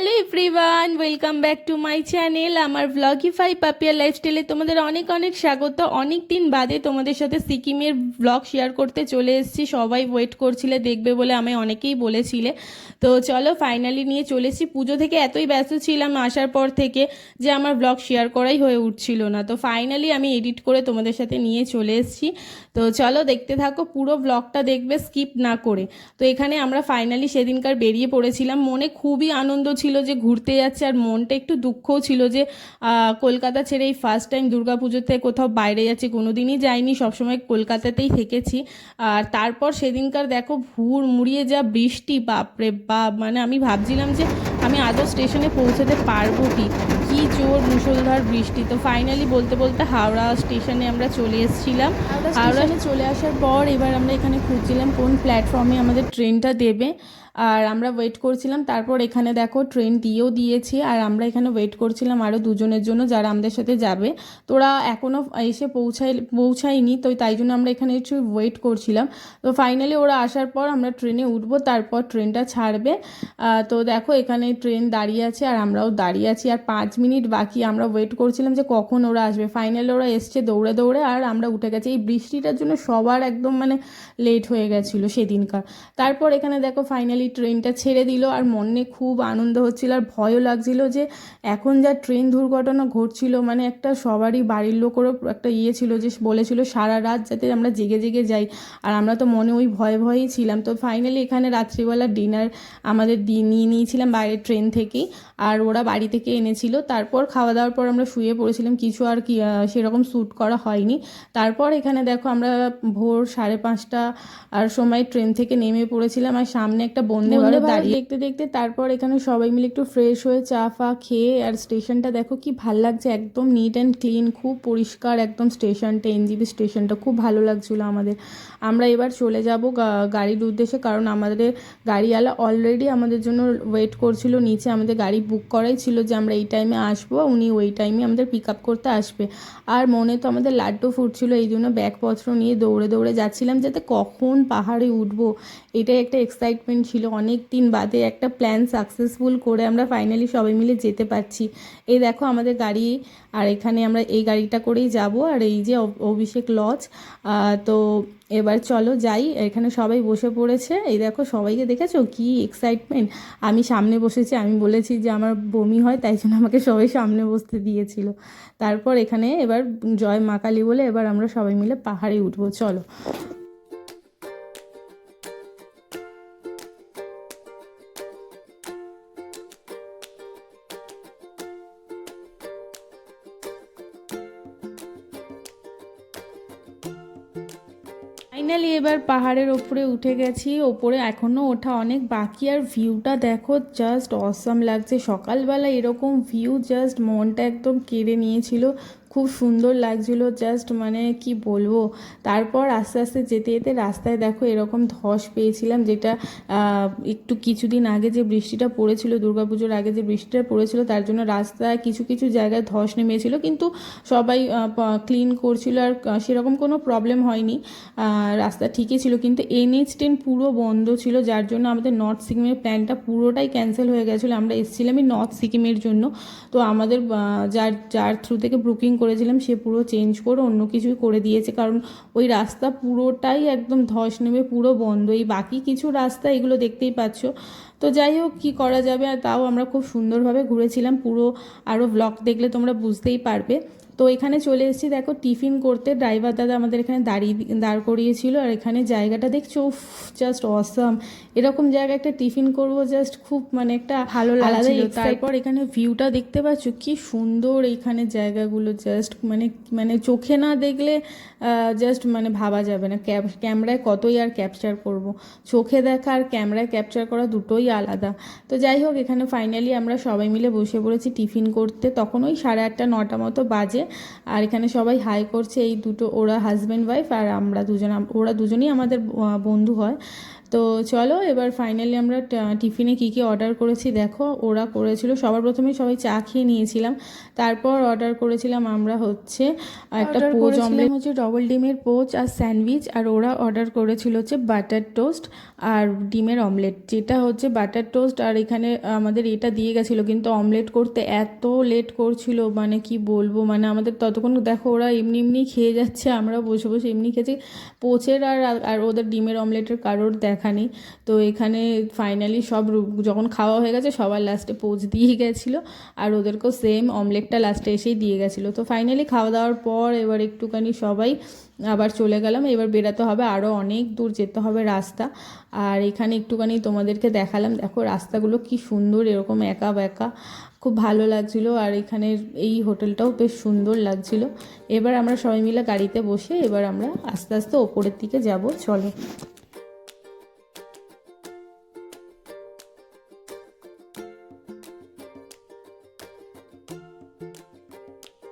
Hello everyone, welcome back to my channel. আমার Vlogify Papiya লাইফস্টাইলে তোমাদের অনেক অনেক স্বাগত। অনেক দিন বাদে তোমাদের সাথে সিকিমের ব্লগ শেয়ার করতে চলে এসেছি। সবাই ওয়েট করছিলে, দেখবে বলে আমি অনেকেই বলেছিলে। তো চলো ফাইনালি নিয়ে চলেছি পুজো থেকে এতই ব্যস্ত ছিলাম আসার পর থেকে যে আমার ব্লগ শেয়ার করাই হয়ে উঠছিল না। তো ফাইনালি আমি এডিট করে তোমাদের সাথে নিয়ে চলে এসেছি। তো চলো দেখতে থাকো, পুরো ব্লগটা দেখবে স্কিপ না করে। তো এখানে আমরা ফাইনালি সেদিনকার বেরিয়ে পড়েছিলাম। মনে খুবই আনন্দ ছিল যে ঘুরতে যাচ্ছে আর মনটা একটু দুঃখও ছিল যে কলকাতা ছেড়ে এই ফার্স্ট টাইম দুর্গাপুজোতে কোথাও বাইরে যাচ্ছি কোনো দিনই যাইনি, সবসময় কলকাতাতেই থেকেছি। আর তারপর সেদিনকার দেখো ভুর মুড়িয়ে যা বৃষ্টি, বাপরে বাপ মানে আমি ভাবছিলাম যে আমি আদৌ স্টেশনে পৌঁছাতে পারব কি? জোর মুষলধার বৃষ্টি। তো ফাইনালি বলতে বলতে হাওড়া স্টেশনে আমরা চলে এসেছিলাম। হাওড়া চলে আসার পর এবার আমরা এখানে খুঁজছিলাম কোন প্ল্যাটফর্মে আমাদের ট্রেনটা দেবে। আর আমরা ওয়েট করছিলাম তারপর এখানে দেখো ট্রেন দিয়েও দিয়েছি। আর আমরা এখানে ওয়েট করছিলাম আরও দুজনের জন্য যারা আমাদের সাথে যাবে। তোরা এখনও এসে পৌঁছাই পৌঁছায়নি তো তাই জন্য আমরা এখানে একটু ওয়েট করছিলাম। তো ফাইনালি ওরা আসার পর আমরা ট্রেনে উঠবো তারপর ট্রেনটা ছাড়বে। তো দেখো এখানে ট্রেন দাঁড়িয়ে আছে আর আমরাও দাঁড়িয়ে আছি। আর পাঁচ মিনিট বাকি, আমরা ওয়েট করছিলাম যে কখন ওরা আসবে। ফাইনালি ওরা এসছে দৌড়ে দৌড়ে আর আমরা উঠে গেছি। এই বৃষ্টিটার জন্য সবার একদম মানে লেট হয়ে গেছিল সেদিনকার। তারপর এখানে দেখো ফাইনালি ট্রেনটা ছেড়ে দিল আর মনে খুব আনন্দ হচ্ছিল আর ভয়ও লাগছিল যে এখন যা ট্রেন দুর্ঘটনা ঘটছিল মানে একটা সবারই বাড়ির লোকেরও একটা ইয়ে ছিল যে বলেছিল সারা রাত যাতে আমরা জেগে জেগে যাই। আর আমরা তো মনে ওই ভয়ে ভয়েই ছিলাম। তো ফাইনালি এখানে রাত্রিবেলা ডিনার আমাদের নিয়ে নিয়েছিলাম বাইরের ট্রেন থেকেই। আর ওরা বাড়ি থেকে এনেছিল। তারপর খাওয়া দাওয়ার পর আমরা শুয়ে পড়েছিলাম কিছু আর কি সেরকম শ্যুট করা হয়নি। তারপর এখানে দেখো আমরা ভোর সাড়ে পাঁচটা আর সময় ট্রেন থেকে নেমে পড়েছিলাম আর সামনে একটা বন্ধে দাঁড়িয়ে দেখতে দেখতে তারপর এখানে সবাই মিলে একটু ফ্রেশ হয়ে চা ফা খেয়ে আর স্টেশনটা দেখো কি ভালো লাগছে একদম নিট অ্যান্ড ক্লিন খুব পরিষ্কার একদম স্টেশনটা এনজিবি স্টেশনটা খুব ভালো লাগছিল আমাদের। আমরা এবার চলে যাব গাড়ির উদ্দেশ্যে কারণ আমাদের গাড়িওয়ালা অলরেডি আমাদের জন্য ওয়েট করছিল নিচে আমাদের গাড়ি বুক করাই ছিল যে আমরা এই টাইমে আসব, উনি ওই টাইমে আমাদের পিক আপ করতে আসবে। আর মনে তো আমাদের লাড্ডু ফুটছিল, এই জন্য ব্যাগপত্র নিয়ে দৌড়ে দৌড়ে যাচ্ছিলাম, যাতে কখন পাহাড়ে উঠবো, এটাই একটা এক্সাইটমেন্ট ছিল। অনেক দিন বাদে একটা প্ল্যান সাকসেসফুল করে আমরা ফাইনালি সবাই মিলে যেতে পারছি। এই দেখো আমাদের গাড়ি, আর এখানে আমরা এই গাড়িটা করেই যাব, আর এই যে অভিষেক লজ তো এবার চলো যাই, এখানে সবাই বসে পড়েছে। এই দেখো, সবাইকে দেখেছ? কি এক্সাইটমেন্ট আমি সামনে বসেছি, আমি বলেছি যে আমার বমি হয়, তাই জন্য আমাকে সবাই সামনে বসতে দিয়েছিল। তারপর এখানে এবার জয় মা কালী বলে এবার আমরা সবাই মিলে পাহাড়ে উঠবো। চলো। এবার পাহাড়ের ওপরে উঠে গেছি। ওপরে এখনও ওঠা অনেক বাকি। আর ভিউটা দেখো জাস্ট অসম লাগছে। সকালবেলা এরকম ভিউ জাস্ট মনটা একদম কেড়ে নিয়েছিল। খুব সুন্দর লাগছিল জাস্ট মানে কি বলব? তারপর আস্তে আস্তে যেতে যেতে রাস্তায় দেখো এরকম ধস পেয়েছিলাম, যেটা একটু কিছুদিন আগে যে বৃষ্টিটা পড়েছিল, দুর্গাপুজোর আগে যে বৃষ্টিটা পড়েছিল, তার জন্য রাস্তায় কিছু কিছু জায়গায় ধস নেমেছিল, কিন্তু সবাই ক্লিন করছিল আর সেরকম কোনো প্রবলেম হয়নি রাস্তা ঠিকই ছিল, কিন্তু এনএইচ টেন পুরো বন্ধ ছিল, যার জন্য আমাদের নর্থ সিকিমের প্ল্যানটা পুরোটাই ক্যান্সেল হয়ে গেছিল, আমরা এসেছিলামই নর্থ সিকিমের জন্য, তো আমাদের যার যার থ্রু থেকে বুকিং করেছিলাম, সে পুরো চেঞ্জ করে অন্য কিছুই করে দিয়েছে। কারণ ওই রাস্তা পুরোটাই একদম ধস নেমে পুরো বন্ধ। এই বাকি কিছু রাস্তা এগুলো দেখতেই পাচ্ছ। তো যাই হোক, কী করা যাবে? আর তাও আমরা খুব সুন্দরভাবে ঘুরেছিলাম। পুরো আরও ব্লগ দেখলে তোমরা বুঝতেই পারবে। তো এখানে চলে এসেছি দেখো টিফিন করতে। ড্রাইভার দাদা আমাদের এখানে দাঁড়িয়ে দাঁড় করিয়েছিল। আর এখানে জায়গাটা দেখছ? জাস্ট অসাম এরকম জায়গা একটা টিফিন করব জাস্ট খুব মানে একটা ভালো লাগছিল। তারপর এখানে ভিউটা দেখতে পাচ্ছ? কি সুন্দর এইখানে জায়গাগুলো জাস্ট মানে মানে চোখে না দেখলে জাস্ট মানে ভাবা যাবে না। ক্যাপ- ক্যামেরায় কতই আর ক্যাপচার করব? চোখে দেখা আর ক্যামেরায় ক্যাপচার করা দুটোই আলাদা। তো যাই হোক এখানে ফাইনালি আমরা সবাই মিলে বসে পড়েছি টিফিন করতে। তখন ওই সাড়ে আটটা নটা মতো বাজে। আর এখানে সবাই হাই করছে, এই দুটো, ওরা হাজব্যান্ড ওয়াইফ আর আমরা দুজন ওরা দুজনেই আমাদের বন্ধু হয়। তো চলো এবার ফাইনালি আমরা টিফিনে কী কী অর্ডার করেছি দেখো। ওরা করেছিল সবার প্রথমে সবাই চা খেয়ে নিয়েছিলাম। তারপর অর্ডার করেছিলাম আমরা হচ্ছে একটা পোচ অমলেট হচ্ছে ডবল ডিমের পোচ আর স্যান্ডউইচ আর ওরা অর্ডার করেছিল হচ্ছে বাটার টোস্ট আর ডিমের অমলেট যেটা হচ্ছে বাটার টোস্ট আর এখানে আমাদের এটা দিয়ে গেছিল কিন্তু অমলেট করতে এত লেট করছিল মানে কি বলব মানে আমাদের ততক্ষণ দেখো ওরা এমনি এমনি খেয়ে যাচ্ছে আমরা বসে বসে এমনি খেয়েছি। পোচের আর আর ওদের ডিমের অমলেটের কারোর দেখা নেই তো এখানে ফাইনালি সব যখন খাওয়া হয়ে গেছে, সবার লাস্টে পোচ দিয়ে গেছিল। আর ওদেরকেও সেম অমলেটটা লাস্টে এসেই দিয়ে গেছিল। তো ফাইনালি খাওয়া দাওয়ার পর এবার একটুখানি সবাই আবার চলে গেলাম। এবার বেরাতে হবে আরও অনেক দূর, যেতে হবে রাস্তা। আর এখানে একটুখানি তোমাদেরকে দেখালাম। দেখো রাস্তাগুলো কি সুন্দর, এরকম একা বেঁকা। খুব ভালো লাগছিল। আর এখানের এই হোটেলটাও বেশ সুন্দর লাগছিল। এবার আমরা সবাই মিলে গাড়িতে বসে এবার আমরা আস্তে আস্তে ওপরের দিকে যাব। চলো।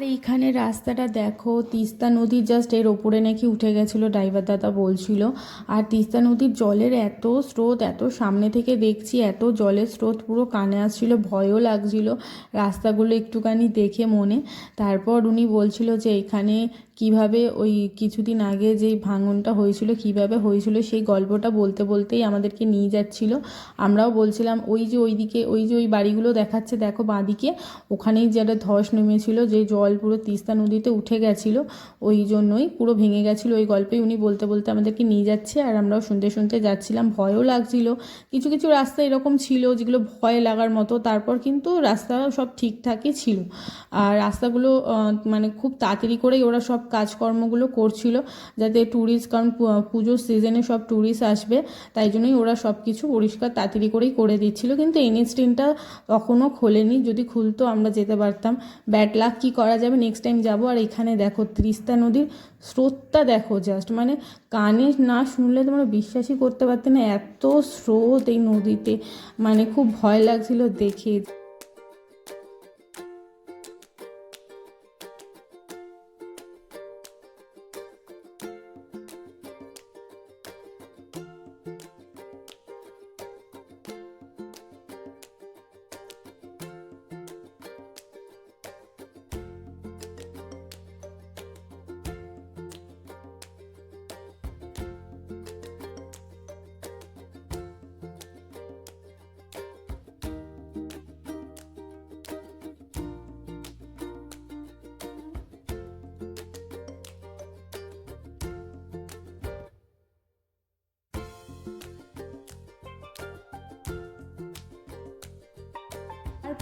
আর এইখানে রাস্তাটা দেখো, তিস্তা নদীর জাস্ট এর ওপরে নাকি উঠে গেছিল ড্রাইভার দাদা বলছিল। আর তিস্তা নদীর জলের এত স্রোত, এত সামনে থেকে দেখছি, এত জলের স্রোত পুরো কানে আসছিল, ভয়ও লাগছিল। রাস্তাগুলো একটুখানি দেখে মনে। তারপর উনি বলছিল যে এখানে কীভাবে ওই কিছুদিন আগে যেই ভাঙনটা হয়েছিল, কীভাবে হয়েছিল সেই গল্পটা বলতে বলতেই আমাদেরকে নিয়ে যাচ্ছিল। আমরাও বলছিলাম, ওই যে ওইদিকে, ওই যে ওই বাড়িগুলো দেখাচ্ছে, দেখো বাঁদিকে। ওখানেই যেটা ধস নেমেছিল, যে জল পুরো তিস্তা নদীতে উঠে গেছিল। ওই জন্যই পুরো ভেঙে গেছিল ওই গল্পেই উনি বলতে বলতে আমাদেরকে নিয়ে যাচ্ছে আর আমরাও শুনতে শুনতে যাচ্ছিলাম। ভয়ও লাগছিল। কিছু কিছু রাস্তা এরকম ছিল যেগুলো ভয় লাগার মতো। তারপর কিন্তু রাস্তা সব ঠিকঠাকই ছিল। আর রাস্তাগুলো মানে খুব তাড়াতাড়ি করেই ওরা সব কাজকর্মগুলো করছিল যাতে ট্যুরিস্ট কারণ পুজোর সিজনে সব ট্যুরিস্ট আসবে, তাই জন্যই ওরা সব কিছু পরিষ্কার তাড়াতাড়ি করেই করে দিচ্ছিল। কিন্তু এনএস টেনটা তখনও খোলেনি, যদি খুলতো আমরা যেতে পারতাম। ব্যাড লাক কী করা যাবে? নেক্সট টাইম যাব। আর এখানে দেখো তিস্তা নদীর স্রোতটা দেখো জাস্ট মানে কানে না শুনলে তোমরা বিশ্বাসই করতে পারতে না, এত স্রোত এই নদীতে। মানে খুব ভয় লাগছিল দেখে।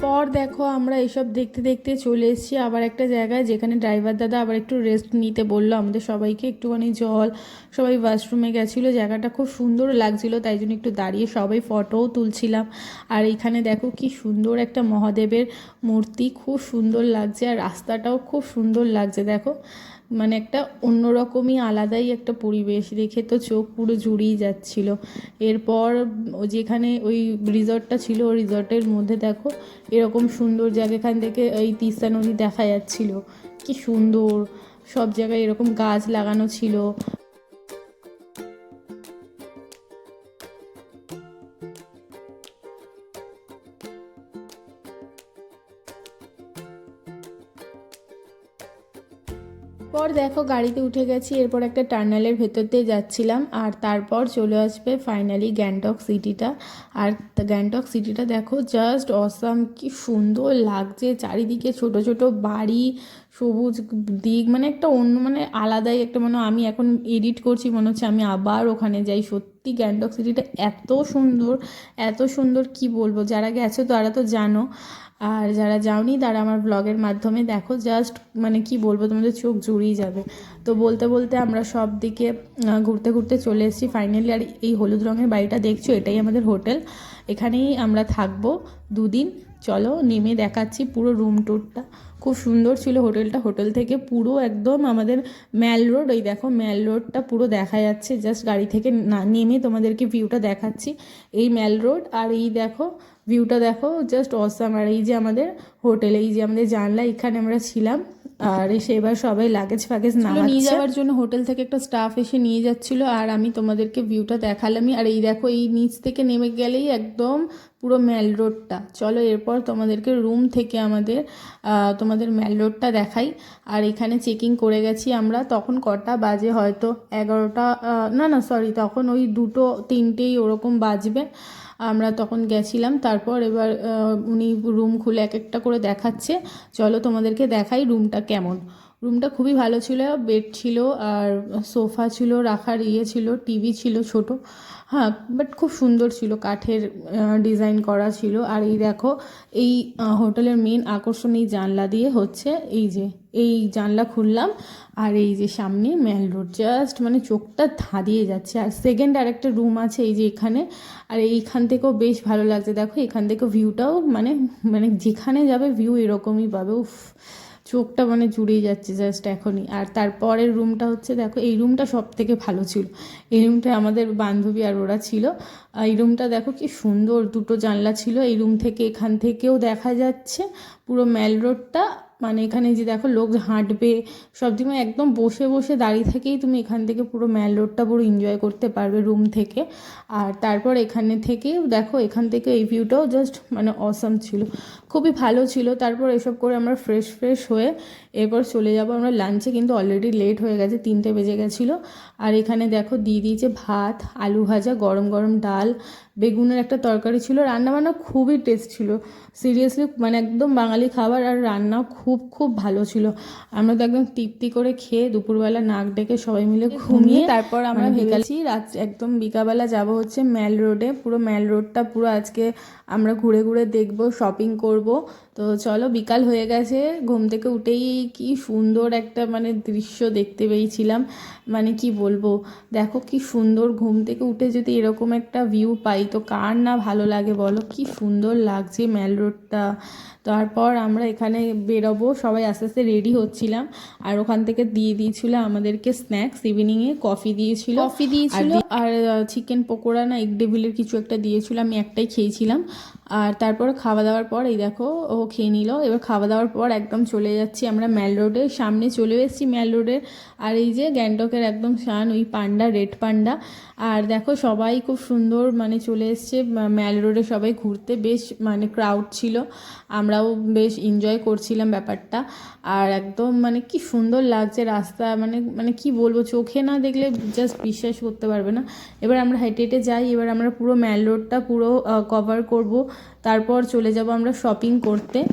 তারপর দেখো আমরা এসব দেখতে দেখতে চলে এসেছি আবার একটা জায়গায় যেখানে ড্রাইভার দাদা আবার একটু রেস্ট নিতে বলল, আমাদের সবাইকে একটুখানি জল, সবাই ওয়াশরুমে গেছিল, জায়গাটা খুব সুন্দর লাগছিল, তাই জন্য একটু দাঁড়িয়ে সবাই ফটোও তুলছিলাম। আর এখানে দেখো কি সুন্দর একটা মহাদেবের মূর্তি, খুব সুন্দর লাগছে আর রাস্তাটাও খুব সুন্দর লাগছে, দেখো। মানে একটা অন্যরকমই, আলাদাই একটা পরিবেশ দেখে তো চোখ পুরো জুড়িয়ে যাচ্ছিল। এরপর যেখানে ওই রিসর্টটা ছিল, ওই রিসর্টের মধ্যে দেখো, এরকম সুন্দর জায়গা এখান থেকে এই তিস্তা নদী দেখা যাচ্ছিল। কি সুন্দর, সব জায়গায় এরকম গাছ লাগানো ছিল। পর দেখো গাড়িতে উঠে গেছি, এরপর একটা টার্নালের ভেতর দিয়ে যাচ্ছিলাম, আর তারপর চলে আসবে ফাইনালি গ্যাংটক সিটিটা। আর গ্যাংটক সিটিটা দেখো জাস্ট অসাম কি সুন্দর লাগছে, চারিদিকে ছোট ছোট বাড়ি সবুজ দিক মানে একটা অন্য মানে আলাদাই একটা মানে আমি এখন এডিট করছি, মনে হচ্ছে আমি আবার ওখানে যাই। সত্যি গ্যাংটক সিটিটা এত সুন্দর এত সুন্দর, কি বলব? যারা গেছো তারা তো জানো। আর যারা যাওনি তারা আমার ব্লগের মাধ্যমে দেখো জাস্ট মানে কি বলব, তোমাদের চোখ জুড়িয়ে যাবে। তো বলতে বলতে আমরা সব দিকে ঘুরতে ঘুরতে চলে এসেছি। ফাইনালি আর এই হলুদ রঙের বাড়িটা দেখছ? এটাই আমাদের হোটেল। এখানেই আমরা থাকব দুদিন। চলো, নেমে দেখাচ্ছি পুরো রুম ট্যুরটা খুব সুন্দর ছিল হোটেলটা। হোটেল থেকে পুরো একদম আমাদের ম্যাল রোড ওই দেখো ম্যাল রোডটা পুরো দেখা যাচ্ছে। জাস্ট গাড়ি থেকে না নেমে তোমাদেরকে ভিউটা দেখাচ্ছি। এই ম্যাল রোড আর এই দেখো ভিউটা দেখো, জাস্ট অসাম আর এই যে আমাদের হোটেল, এই যে আমাদের জানলা, এখানে আমরা ছিলাম। আর এসে এবার সবাই লাগেজ ফাগেজ নামাচ্ছে নিয়ে যাওয়ার জন্য হোটেল থেকে একটা স্টাফ এসে নিয়ে যাচ্ছিল আর আমি তোমাদেরকে ভিউটা দেখালামই। আর এই দেখো এই নিচ থেকে নেমে গেলেই একদম পুরো ম্যাল রোডটা। চলো এরপর তোমাদেরকে রুম থেকে আমাদের তোমাদের ম্যাল রোডটা দেখাই। আর এখানে চেকিং করে গেছি আমরা তখন কটা বাজে হয়তো? এগারোটা না না সরি তখন ওই দুটো তিনটেই ওরকম বাজবে। আমরা তখন গেছিলাম। তারপর এবার উনি রুম খুলে এক একটা করে দেখাচ্ছে। চলো তোমাদেরকে দেখাই রুমটা কেমন। রুমটা খুবই ভালো ছিল বেড ছিল, আর সোফা ছিল, রাখার ইয়ে ছিল টিভি ছিল ছোট। হ্যাঁ বাট খুব সুন্দর ছিল, কাঠের ডিজাইন করা ছিল। আর এই দেখো, এই হোটেলের মেন আকর্ষণ এই জানলা দিয়ে হচ্ছে, এই যে এই জানলা খুললাম আর এই যে সামনে মেল রোড জাস্ট মানে চোখটা ধাঁধিয়ে যাচ্ছে। আর সেকেন্ড আরেকটা রুম আছে এই যে এখানে, আর এইখান থেকেও বেশ ভালো লাগছে। দেখো, এখান থেকে ভিউটাও মানে মানে যেখানে যাবে ভিউ এরকমই পাবে। উফ, চোখটা মানে জুড়িয়ে যাচ্ছে জাস্ট এখনই। আর তারপরের রুমটা হচ্ছে, দেখো, এই রুমটা সব থেকে ভালো ছিল। এই রুমটা আমাদের বান্ধবী আর ওরা ছিল। এই রুমটা দেখো কি সুন্দর, দুটো জানলা ছিল। এই রুম থেকে এখান থেকেও দেখা যাচ্ছে পুরো ম্যাল রোডটা মানে এখানে যে দেখো লোক হাঁটবে, সব সময় একদম বসে বসে দাঁড়িয়ে থেকেই তুমি এখান থেকে পুরো ম্যাল রোডটা পুরো এনজয় করতে পারবে রুম থেকে। আর তারপর এখানে থেকে দেখো এখান থেকে এই ভিউটাও জাস্ট মানে অসম ছিল। খুবই ভালো ছিল। তারপর এসব করে আমরা ফ্রেশ ফ্রেশ হয়ে এরপর চলে যাব আমরা লাঞ্চে কিন্তু অলরেডি লেট হয়ে গেছে তিনটে বেজে গেছিল। আর এখানে দেখো দিয়ে দিয়েছে ভাত আলু ভাজা গরম গরম ডাল বেগুনের একটা তরকারি ছিল। রান্নাবান্না খুবই টেস্ট ছিল। সিরিয়াসলি মানে একদম বাঙালি খাবার আর রান্নাও খুব খুব ভালো ছিল। আমরা তো একদম তৃপ্তি করে খেয়ে দুপুরবেলা নাক ডেকে সবাই মিলে ঘুমিয়ে তারপর আমরা ভেবেছি রাত একদম বিকাবেলা যাব হচ্ছে ম্যাল রোডে পুরো ম্যাল রোডটা পুরো আজকে আমরা ঘুরে ঘুরে দেখব শপিং করব। তো চলো বিকাল হয়ে গেছে। ঘুম থেকে উঠেই কি সুন্দর একটা মানে দৃশ্য দেখতে পেয়েছিলাম। মানে কি বলব, দেখো কি সুন্দর ঘুম থেকে উঠে যদি এরকম একটা ভিউ পাই, তো কার না ভালো লাগে বলো? কি সুন্দর লাগছে ম্যাল রোডটা তারপর আমরা এখানে বেরোবো সবাই আস্তে আস্তে রেডি হচ্ছিলাম। আর ওখান থেকে দিয়ে দিয়েছিল আমাদেরকে স্ন্যাক্স ইভিনিংয়ে কফি দিয়েছিল। কফি দিয়েছিল। আর চিকেন পকোড়া না এগ ডেভিলের কিছু একটা দিয়েছিল আমি একটাই খেয়েছিলাম। আর তারপর খাওয়া দাওয়ার পর এই দেখো ও খেয়ে নিল। এবার খাওয়া দাওয়ার পর একদম চলে যাচ্ছি আমরা ম্যাল রোডের সামনে চলে এসেছি ম্যাল রোডের আর এই যে গ্যাংটকের একদম শান ওই পান্ডা রেড পান্ডা। আর দেখো সবাই খুব সুন্দর মানে চলে এসছে ম্যাল রোডে সবাই ঘুরতে। বেশ মানে ক্রাউড ছিল। আমরাও বেশ এনজয় করছিলাম ব্যাপারটা। আর একদম মানে কি সুন্দর লাগছে রাস্তা মানে মানে কি বলব চোখে না দেখলে জাস্ট বিশ্বাস করতে পারবে না। এবার আমরা হেঁটে হেঁটে যাই এবার আমরা পুরো ম্যাল রোডটা পুরো কভার করব। তারপর চলে যাব আমরা শপিং করতে।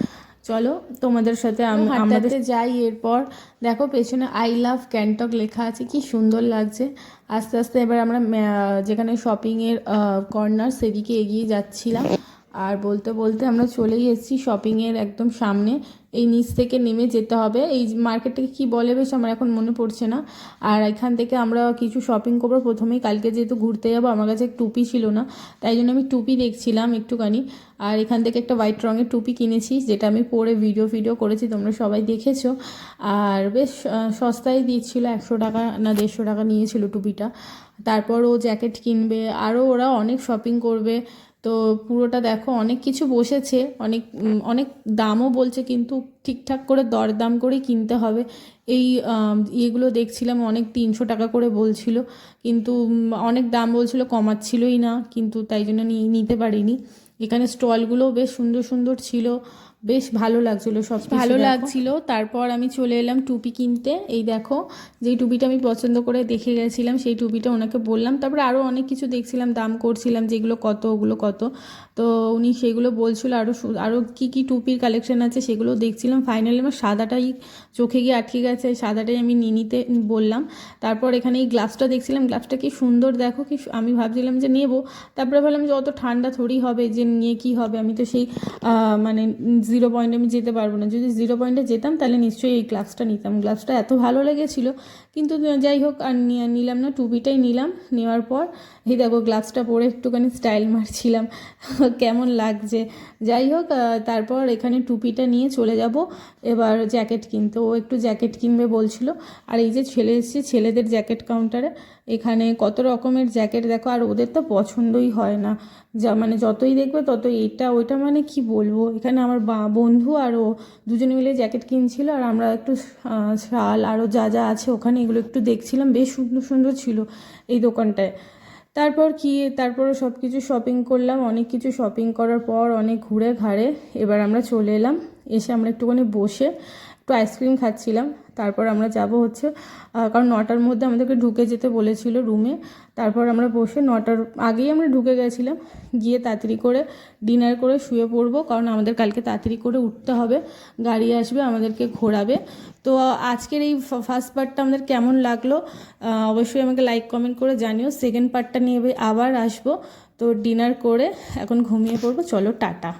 চলো তোমাদের সাথে আম- আমাদের যাই এরপর। দেখো পেছনে আই লাভ ক্যান্টক লেখা আছে কি সুন্দর লাগছে। আস্তে আস্তে এবার আমরা যেখানে শপিংয়ের কর্নার সেদিকে এগিয়ে যাচ্ছিলাম। আর বলতে বলতে আমরা চলেই এসেছি শপিংয়ের একদম সামনে। এই নিচ থেকে নেমে যেতে হবে। এই মার্কেটটাকে কি বলে বেশ আমার এখন মনে পড়ছে না। আর এখান থেকে আমরা কিছু শপিং করব। প্রথমেই কালকে যেহেতু ঘুরতে যাব, আমার কাছে টুপি ছিল না। তাই জন্য আমি টুপি দেখছিলাম একটুখানি। আর এখান থেকে একটা হোয়াইট রঙের টুপি কিনেছি, যেটা আমি পরে ভিডিও ভিডিও করেছি, তোমরা সবাই দেখেছ। আর বেশ সস্তায় দিচ্ছিল একশো টাকা না দেড়শো টাকা নিয়েছিল টুপিটা। তারপর ও জ্যাকেট কিনবে। আরও ওরা অনেক শপিং করবে। তো পুরোটা দেখো, অনেক কিছু বসেছে, অনেক অনেক দামও বলছে, কিন্তু ঠিকঠাক করে দরদাম করেই কিনতে হবে। এই ইয়েগুলো দেখছিলাম, অনেক তিনশো টাকা করে বলছিল, কিন্তু অনেক দাম বলছিল, কমাচ্ছিলই না, কিন্তু তাই জন্য নিয়ে নিতে পারিনি। এখানে স্টলগুলো বেশ সুন্দর সুন্দর ছিল বেশ ভালো লাগছিল সব ভালো লাগছিল। তারপর আমি চলে এলাম টুপি কিনতে। এই দেখো যেই টুপিটা আমি পছন্দ করে দেখে গেছিলাম সেই টুপিটা ওনাকে বললাম। তারপরে আরও অনেক কিছু দেখছিলাম দাম করছিলাম যেগুলো কত ওগুলো কত। তো উনি সেগুলো বলছিল আরও আরও কী কী টুপির কালেকশন আছে সেগুলো দেখছিলাম। ফাইনালি আমার সাদাটাই চোখে গিয়ে আটকে গেছে সাদাটাই আমি নিয়ে নিতে বললাম। তারপর এখানে এই গ্লাভসটা দেখছিলাম গ্লাভসটা কি সুন্দর দেখো কি আমি ভাবছিলাম যে নেব। তারপরে ভাবলাম যে অত ঠান্ডা থোড়ি হবে যে নিয়ে কি হবে? আমি তো সেই মানে জিরো পয়েন্টে আমি যেতে পারব না। যদি জিরো পয়েন্টে যেতাম, তাহলে নিশ্চয়ই এই গ্লাভসটা নিতাম। গ্লাভসটা এত ভালো লেগেছিলো, কিন্তু যাই হোক, আর নিলাম না টুপিটাই নিলাম। নেওয়ার পর এই দেখো গ্লাভসটা পরে একটুখানি স্টাইল মারছিলাম। কেমন লাগছে? যাই হোক তারপর এখানে টুপিটা নিয়ে চলে যাব। এবার জ্যাকেট কিনতে। ও একটু জ্যাকেট কিনবে বলছিল। আর এই যে ছেলে এসেছে ছেলেদের জ্যাকেট কাউন্টারে এখানে কত রকমের জ্যাকেট দেখো, আর ওদের তো পছন্দই হয় না। যা মানে যতই দেখবে ততই এটা ওইটা মানে কি বলব? এখানে আমার বন্ধু আর ও দুজনে মিলে জ্যাকেট কিনছিল। আর আমরা একটু শাল আরও যা যা আছে ওখানে এগুলো একটু দেখছিলাম। বেশ সুন্দর সুন্দর ছিল এই দোকানটায়। তারপর কি তারপরে সব কিছু শপিং করলাম, অনেক কিছু শপিং করার পর অনেক ঘুরে ঘাড়ে এবার আমরা চলে এলাম। এসে আমরা একটুখানি বসে একটু আইসক্রিম খাচ্ছিলাম। তারপর আমরা যাব হচ্ছে কারণ নটার মধ্যে আমাদেরকে ঢুকে যেতে বলেছিল রুমে তারপর আমরা বসে নটার আগেই আমরা ঢুকে গেছিলাম। গিয়ে তাড়াতাড়ি করে ডিনার করে শুয়ে পড়ব, কারণ আমাদের কালকে তাড়াতাড়ি করে উঠতে হবে। গাড়ি আসবে, আমাদেরকে ঘোরাবে। তো আজকের এই ফার্স্ট পার্টটা আমাদের কেমন লাগল অবশ্যই আমাকে লাইক কমেন্ট করে জানিও। সেকেন্ড পার্টটা নিয়ে আবার আসব। তো ডিনার করে এখন ঘুমিয়ে পড়ব। চলো, টাটা।